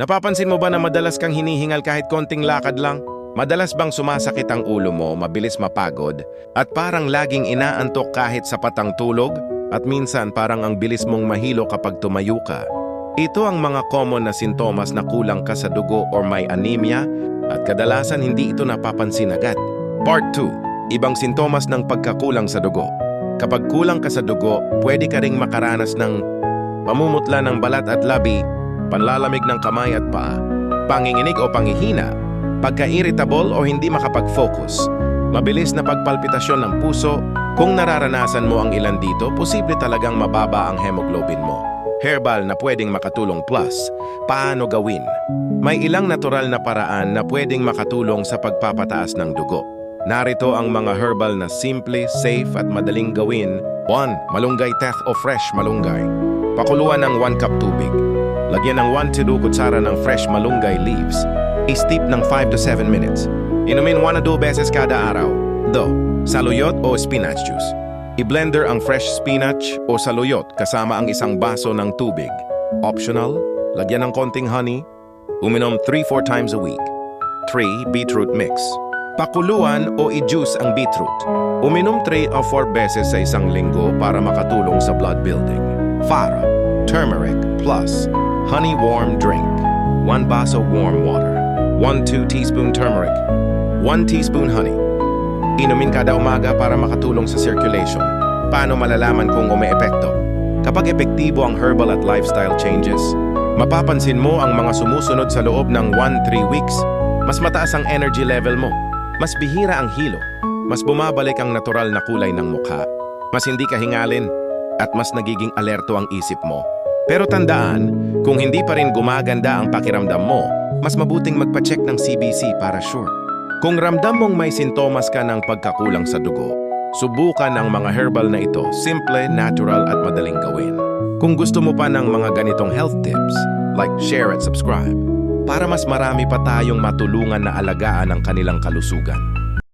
Napapansin mo ba na madalas kang hinihingal kahit konting lakad lang? Madalas bang sumasakit ang ulo mo, mabilis mapagod, at parang laging inaantok kahit sapat ang tulog? At minsan parang ang bilis mong mahilo kapag tumayo ka. Ito ang mga common na sintomas na kulang ka sa dugo or may anemia at kadalasan hindi ito napapansin agad. Part 2. Ibang sintomas ng pagkakulang sa dugo. Kapag kulang ka sa dugo, pwede ka ring makaranas ng pamumutla ng balat at labi, panlalamig ng kamay at paa, panginginig o pangihina, pagka-irritable o hindi makapag-focus, mabilis na pagpalpitasyon ng puso, kung nararanasan mo ang ilan dito, posible talagang mababa ang hemoglobin mo. Herbal na pwedeng makatulong plus, paano gawin? May ilang natural na paraan na pwedeng makatulong sa pagpapataas ng dugo. Narito ang mga herbal na simple, safe at madaling gawin. 1. Malunggay teth o fresh malunggay. Pakuluan ng 1 cup tubig. Lagyan ng 1 to 2 kutsara ng fresh malunggay leaves. I-steep ng 5 to 7 minutes. Inumin 1 na 2 beses kada araw. Do, saluyot o spinach juice. I-blender ang fresh spinach o saluyot kasama ang isang baso ng tubig. Optional, lagyan ng konting honey. Uminom 3-4 times a week. 3. Beetroot mix. Pakuluan o i-juice ang beetroot. Uminom 3 o 4 beses sa isang linggo para makatulong sa blood building. Fara, turmeric plus honey warm drink. 1 baso warm water. 1-2 teaspoon turmeric. 1 teaspoon honey. Inumin kada umaga para makatulong sa circulation. Paano malalaman kung umeepekto? Kapag epektibo ang herbal at lifestyle changes, mapapansin mo ang mga sumusunod sa loob ng 1-3 weeks. Mas mataas ang energy level mo. Mas bihira ang hilo. Mas bumabalik ang natural na kulay ng mukha. Mas hindi ka hingalin. At mas nagiging alerto ang isip mo. Pero tandaan, kung hindi pa rin gumaganda ang pakiramdam mo, mas mabuting magpacheck ng CBC para sure. Kung ramdam mong may sintomas ka ng pagkakulang sa dugo, subukan ang mga herbal na ito, simple, natural at madaling gawin. Kung gusto mo pa ng mga ganitong health tips, like, share at subscribe, para mas marami pa tayong matulungan na alagaan ang kanilang kalusugan.